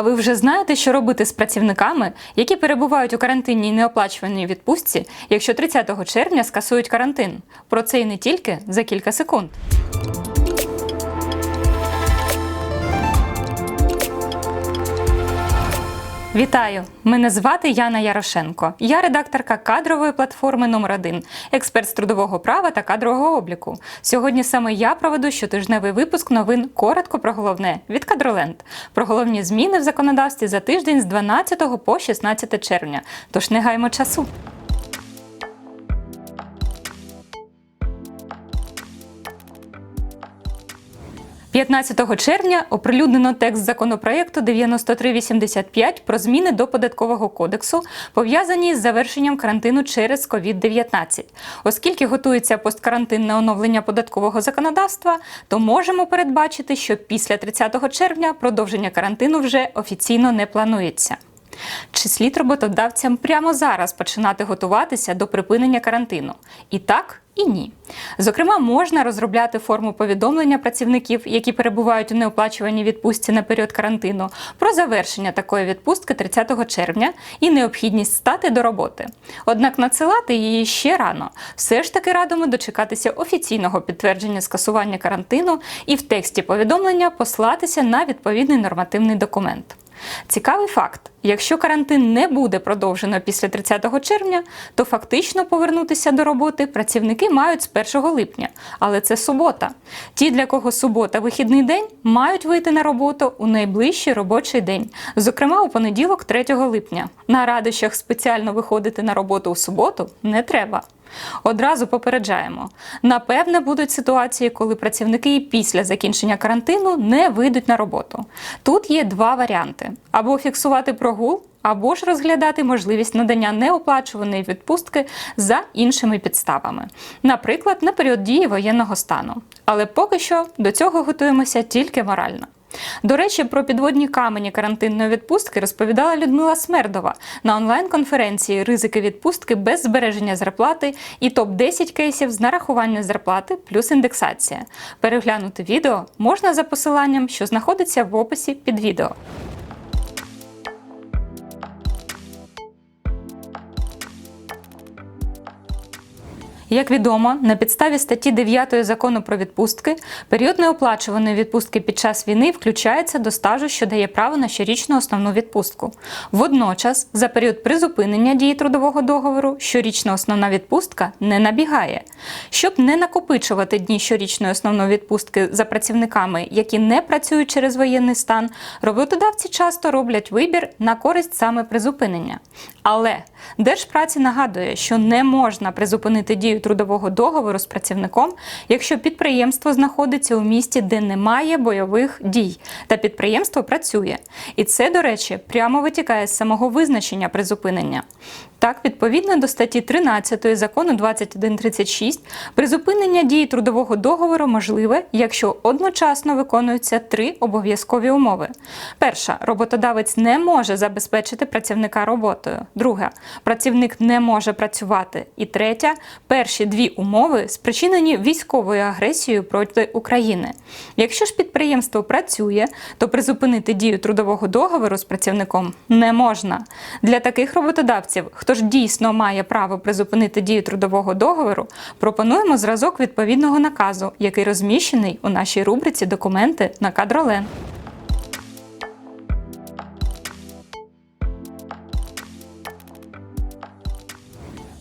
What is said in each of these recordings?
А ви вже знаєте, що робити з працівниками, які перебувають у карантинній неоплачуваній відпустці, якщо 30 червня скасують карантин? Про це і не тільки за кілька секунд. Вітаю! Мене звати Яна Ярошенко. Я редакторка кадрової платформи номер 1 експерт з трудового права та кадрового обліку. Сьогодні саме я проведу щотижневий випуск новин коротко про головне від Кадроленд про головні зміни в законодавстві за тиждень з 12 по 16 червня. Тож не гаймо часу. – 15 червня оприлюднено текст законопроекту 9385 про зміни до податкового кодексу, пов'язані з завершенням карантину через COVID-19. Оскільки готується посткарантинне оновлення податкового законодавства, то можемо передбачити, що після 30 червня продовження карантину вже офіційно не планується. Чи слід роботодавцям прямо зараз починати готуватися до припинення карантину? І так, і ні. Зокрема, можна розробляти форму повідомлення працівників, які перебувають у неоплачуваній відпустці на період карантину, про завершення такої відпустки 30 червня і необхідність стати до роботи. Однак надсилати її ще рано. Все ж таки радимо дочекатися офіційного підтвердження скасування карантину і в тексті повідомлення послатися на відповідний нормативний документ. Цікавий факт: якщо карантин не буде продовжено після 30 червня, то фактично повернутися до роботи працівники мають з 1 липня, але це субота. Ті, для кого субота вихідний день, мають вийти на роботу у найближчий робочий день, зокрема у понеділок, 3 липня. На радощах спеціально виходити на роботу у суботу не треба. Одразу попереджаємо: напевне, будуть ситуації, коли працівники після закінчення карантину не вийдуть на роботу. Тут є два варіанти: або фіксувати прогул, або ж розглядати можливість надання неоплачуваної відпустки за іншими підставами, наприклад, на період дії воєнного стану. Але поки що до цього готуємося тільки морально. До речі, про підводні камені карантинної відпустки розповідала Людмила Смердова на онлайн-конференції Ризики відпустки без збереження зарплати і топ 10 кейсів з нарахування зарплати плюс індексація. Переглянути відео можна за посиланням, що знаходиться в описі під відео. Як відомо, на підставі статті 9 закону про відпустки період неоплачуваної відпустки під час війни включається до стажу, що дає право на щорічну основну відпустку. Водночас, за період призупинення дії трудового договору, щорічна основна відпустка не набігає. Щоб не накопичувати дні щорічної основної відпустки за працівниками, які не працюють через воєнний стан, роботодавці часто роблять вибір на користь саме призупинення. Але Держпраці нагадує, що не можна призупинити дію трудового договору з працівником, якщо підприємство знаходиться у місті, де немає бойових дій, та підприємство працює. І це, до речі, прямо витікає з самого визначення призупинення. Так, відповідно до статті 13 закону 2136, призупинення дії трудового договору можливе, якщо одночасно виконуються три обов'язкові умови. Перша роботодавець не може забезпечити працівника роботою. Друга працівник не може працювати. І третя перші дві умови спричинені військовою агресією проти України. Якщо ж підприємство працює, то призупинити дію трудового договору з працівником не можна. Для таких роботодавців, хто ж дійсно має право призупинити дію трудового договору, пропонуємо зразок відповідного наказу, який розміщений у нашій рубриці Документи на кадролен.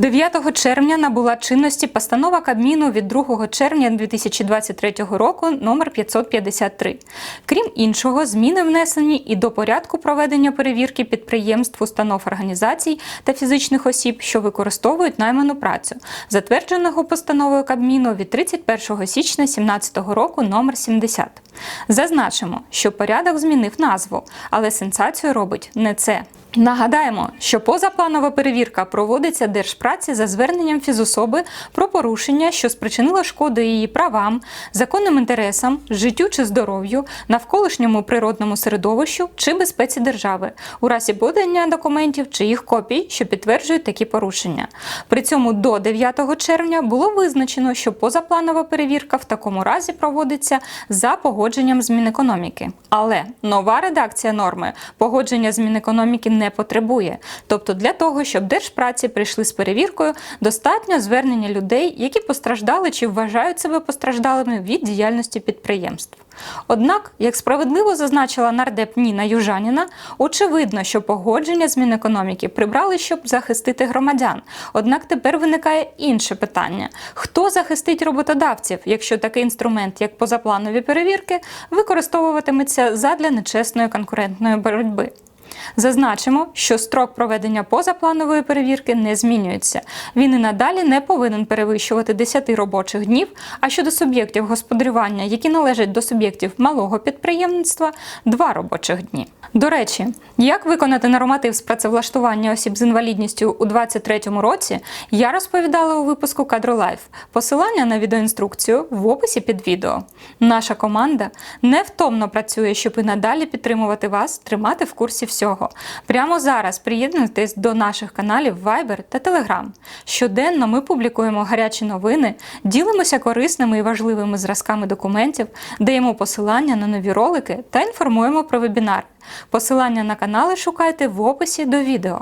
9 червня набула чинності постанова Кабміну від 2 червня 2023 року номер 553. Крім іншого, зміни внесені і до порядку проведення перевірки підприємств, установ організацій та фізичних осіб, що використовують найману працю, затвердженого постановою Кабміну від 31 січня 2017 року номер 70. Зазначимо, що порядок змінив назву, але сенсацію робить не це. Нагадаємо, що позапланова перевірка проводиться Держпраці за зверненням фізособи про порушення, що спричинило шкоду її правам, законним інтересам, життю чи здоров'ю, навколишньому природному середовищу чи безпеці держави, у разі подання документів чи їх копій, що підтверджують такі порушення. При цьому до 9 червня було визначено, що позапланова перевірка в такому разі проводиться за погодженням з Мінекономіки. Але нова редакція норми погодження з Мінекономіки не потребує. Тобто, для того, щоб держпраці прийшли з перевіркою, достатньо звернення людей, які постраждали чи вважають себе постраждалими від діяльності підприємств. Однак, як справедливо зазначила нардеп Ніна Южаніна, очевидно, що погодження з Мінекономіки прибрали, щоб захистити громадян. Однак тепер виникає інше питання: хто захистить роботодавців, якщо такий інструмент, як позапланові перевірки, використовуватиметься задля нечесної конкурентної боротьби? Зазначимо, що строк проведення позапланової перевірки не змінюється. Він і надалі не повинен перевищувати 10 робочих днів. А щодо суб'єктів господарювання, які належать до суб'єктів малого підприємництва, 2 робочих дні. До речі, як виконати норматив з працевлаштування осіб з інвалідністю у 2023 році, я розповідала у випуску Кадролайф. Посилання на відеоінструкцію в описі під відео. Наша команда невтомно працює, щоб і надалі підтримувати вас, тримати в курсі всього. Прямо зараз приєднуйтесь до наших каналів Viber та Telegram. Щоденно ми публікуємо гарячі новини, ділимося корисними і важливими зразками документів, даємо посилання на нові ролики та інформуємо про вебінар. Посилання на канали шукайте в описі до відео.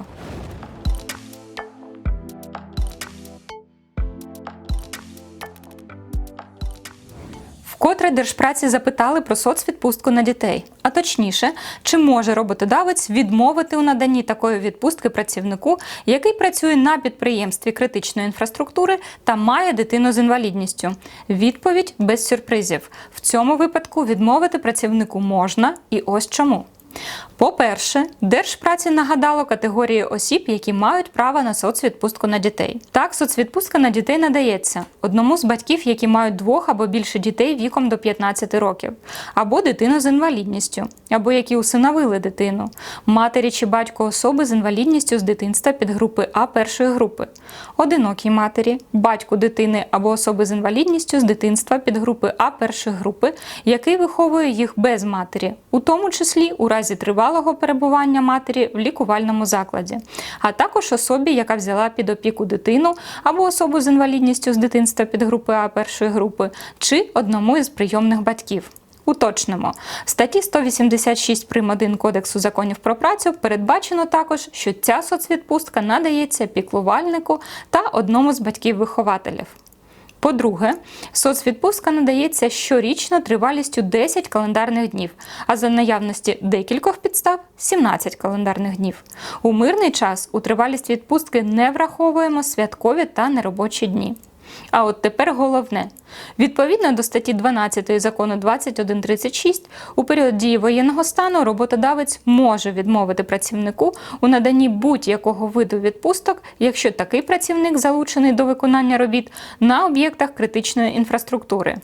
Вкотре держпраці запитали про соцвідпустку на дітей, а точніше, чи може роботодавець відмовити у наданні такої відпустки працівнику, який працює на підприємстві критичної інфраструктури та має дитину з інвалідністю. Відповідь без сюрпризів. В цьому випадку відмовити працівнику можна, і ось чому. По-перше, Держпраці нагадало категорії осіб, які мають право на соцвідпустку на дітей. Так, соцвідпустка на дітей надається одному з батьків, які мають двох або більше дітей віком до 15 років, або дитину з інвалідністю, або які усиновили дитину, матері чи батько особи з інвалідністю з дитинства під групи А першої групи, одинокій матері, батьку дитини або особи з інвалідністю з дитинства під групи А першої групи, який виховує їх без матері, у тому числі у разі тривалого перебування матері в лікувальному закладі, а також особі, яка взяла під опіку дитину або особу з інвалідністю з дитинства під групи А першої групи, чи одному із прийомних батьків. Уточнимо, в статті 186 прим. 1 Кодексу законів про працю передбачено також, що ця соцвідпустка надається піклувальнику та одному з батьків-вихователів. По-друге, соцвідпустка надається щорічно тривалістю 10 календарних днів, а за наявності декількох підстав 17 календарних днів. У мирний час у тривалість відпустки не враховуємо святкові та неробочі дні. А от тепер головне. Відповідно до статті 12 закону 2136, у період дії воєнного стану роботодавець може відмовити працівнику у наданні будь-якого виду відпусток, якщо такий працівник залучений до виконання робіт на об'єктах критичної інфраструктури.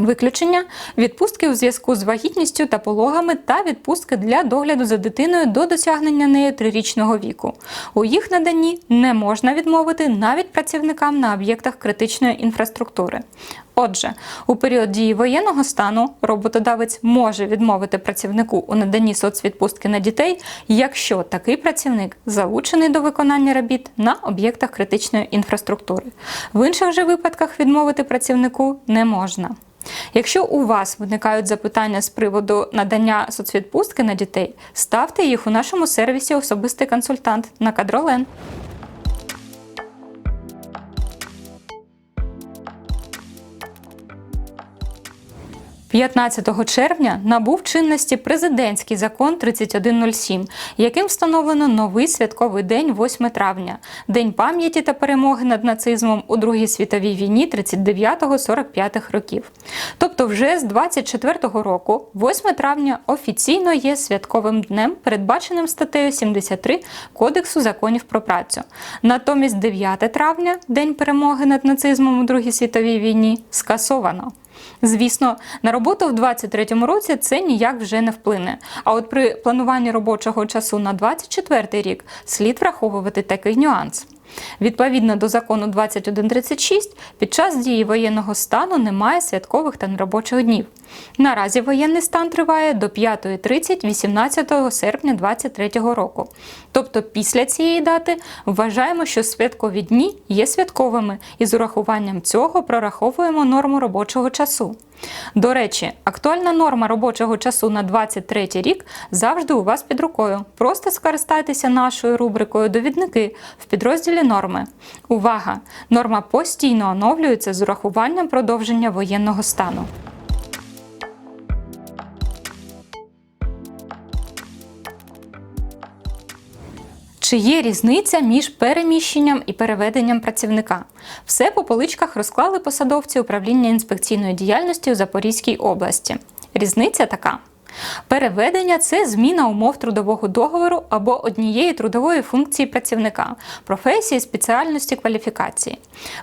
Виключення відпустки у зв'язку з вагітністю та пологами та відпустки для догляду за дитиною до досягнення нею трирічного віку. У їх наданні не можна відмовити навіть працівникам на об'єктах критичної інфраструктури. Отже, у період дії воєнного стану роботодавець може відмовити працівнику у наданні соцвідпустки на дітей, якщо такий працівник залучений до виконання робіт на об'єктах критичної інфраструктури. В інших же випадках відмовити працівнику не можна. Якщо у вас виникають запитання з приводу надання соцвідпустки на дітей, ставте їх у нашому сервісі Особистий консультант на Кадролен. 15 червня набув чинності президентський закон 3107, яким встановлено новий святковий день 8 травня, день пам'яті та перемоги над нацизмом у Другій світовій війні 39-45 років. Тобто, вже з 24-го року, 8 травня, офіційно є святковим днем, передбаченим статтею 73 Кодексу законів про працю. Натомість 9 травня, день перемоги над нацизмом у Другій світовій війні, скасовано. Звісно, на роботу в 2023 році це ніяк вже не вплине. А от при плануванні робочого часу на 2024 рік слід враховувати такий нюанс. Відповідно до закону 2136, під час дії воєнного стану немає святкових та неробочих днів. Наразі воєнний стан триває до 5.30 18 серпня 2023 року. Тобто після цієї дати вважаємо, що святкові дні є святковими і з урахуванням цього прораховуємо норму робочого часу. До речі, актуальна норма робочого часу на 23 рік завжди у вас під рукою. Просто скористайтеся нашою рубрикою Довідники в підрозділі норми. Увага! Норма постійно оновлюється з урахуванням продовження воєнного стану. Чи є різниця між переміщенням і переведенням працівника? Все по поличках розклали посадовці управління інспекційної діяльності у Запорізькій області. Різниця така. Переведення це зміна умов трудового договору або однієї трудової функції працівника, професії, спеціальності, кваліфікації.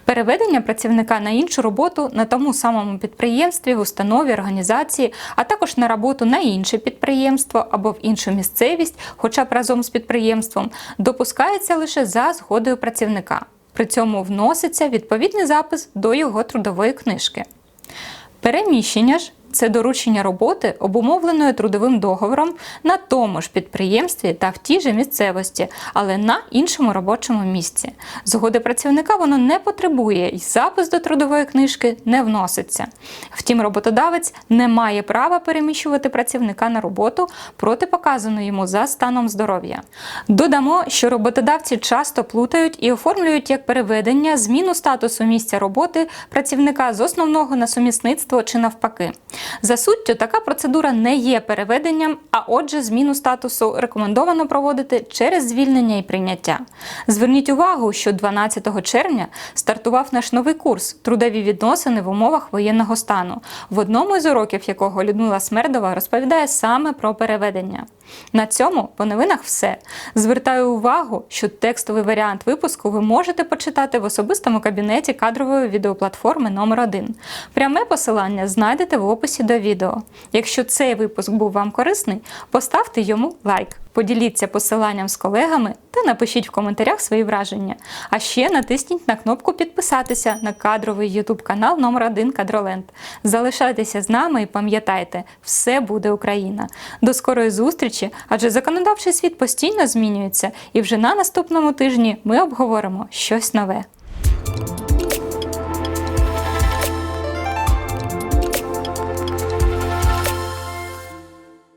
Переведення працівника на іншу роботу на тому самому підприємстві, в установі, організації, а також на роботу на інше підприємство або в іншу місцевість, хоча б разом з підприємством, допускається лише за згодою працівника. При цьому вноситься відповідний запис до його трудової книжки. Переміщення ж це доручення роботи, обумовленої трудовим договором на тому ж підприємстві та в тій же місцевості, але на іншому робочому місці. Згоди працівника воно не потребує і запис до трудової книжки не вноситься. Втім, роботодавець не має права переміщувати працівника на роботу протипоказану йому за станом здоров'я. Додамо, що роботодавці часто плутають і оформлюють як переведення зміну статусу місця роботи працівника з основного на сумісництво чи навпаки. За суттю, така процедура не є переведенням, а отже, зміну статусу рекомендовано проводити через звільнення і прийняття. Зверніть увагу, що 12 червня стартував наш новий курс Трудові відносини в умовах воєнного стану, в одному із уроків якого Людмила Смердова розповідає саме про переведення. На цьому по новинах все. Звертаю увагу, що текстовий варіант випуску ви можете почитати в особистому кабінеті кадрової відеоплатформи номер 1 Пряме посилання знайдете в описі до відео. Якщо цей випуск був вам корисний, поставте йому лайк. Поділіться посиланням з колегами та напишіть в коментарях свої враження. А ще натисніть на кнопку підписатися на кадровий YouTube канал номер 1 Кадроленд. Залишайтеся з нами і пам'ятайте, все буде Україна. До скорої зустрічі, адже законодавчий світ постійно змінюється, і вже на наступному тижні ми обговоримо щось нове.